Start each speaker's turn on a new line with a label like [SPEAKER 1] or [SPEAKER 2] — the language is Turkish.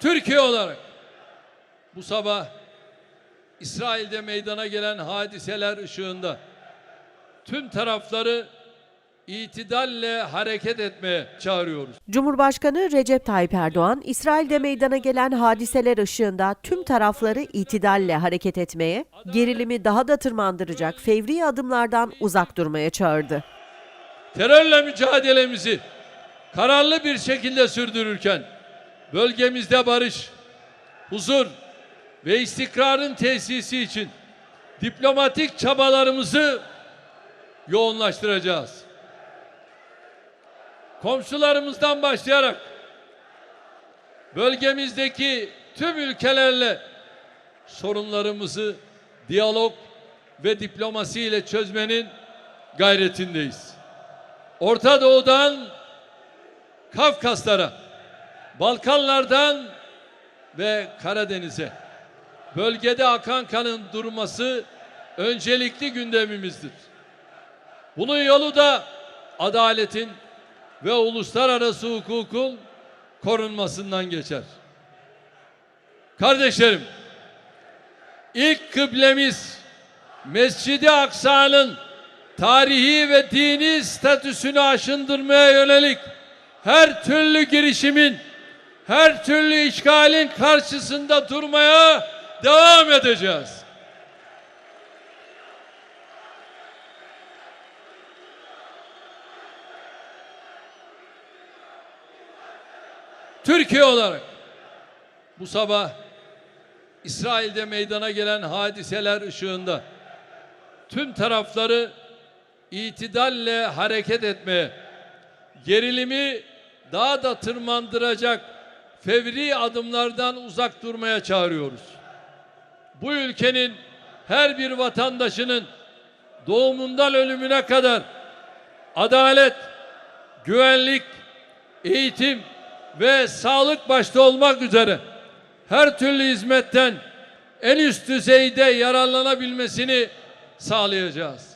[SPEAKER 1] Türkiye olarak bu sabah İsrail'de meydana gelen hadiseler ışığında tüm tarafları itidalle hareket etmeye çağırıyoruz.
[SPEAKER 2] Cumhurbaşkanı Recep Tayyip Erdoğan, İsrail'de meydana gelen hadiseler ışığında tüm tarafları itidalle hareket etmeye, gerilimi daha da tırmandıracak fevri adımlardan uzak durmaya çağırdı.
[SPEAKER 1] terörle mücadelemizi kararlı bir şekilde sürdürürken bölgemizde barış, huzur ve istikrarın tesisi için diplomatik çabalarımızı yoğunlaştıracağız. Komşularımızdan başlayarak bölgemizdeki tüm ülkelerle sorunlarımızı diyalog ve diplomasi ile çözmenin gayretindeyiz. Orta Doğu'dan Kafkaslara, Balkanlardan ve Karadeniz'e bölgede akan kanın durması öncelikli gündemimizdir. Bunun yolu da adaletin ve uluslararası hukukun korunmasından geçer. Kardeşlerim, ilk kıblemiz Mescid-i Aksa'nın tarihi ve dini statüsünü aşındırmaya yönelik her türlü girişimin, her türlü işgalin karşısında durmaya devam edeceğiz. Türkiye olarak bu sabah İsrail'de meydana gelen hadiseler ışığında tüm tarafları itidalle hareket etmeye, gerilimi daha da tırmandıracak fevri adımlardan uzak durmaya çağırıyoruz. Bu ülkenin her bir vatandaşının doğumundan ölümüne kadar adalet, güvenlik, eğitim ve sağlık başta olmak üzere her türlü hizmetten en üst düzeyde yararlanabilmesini sağlayacağız.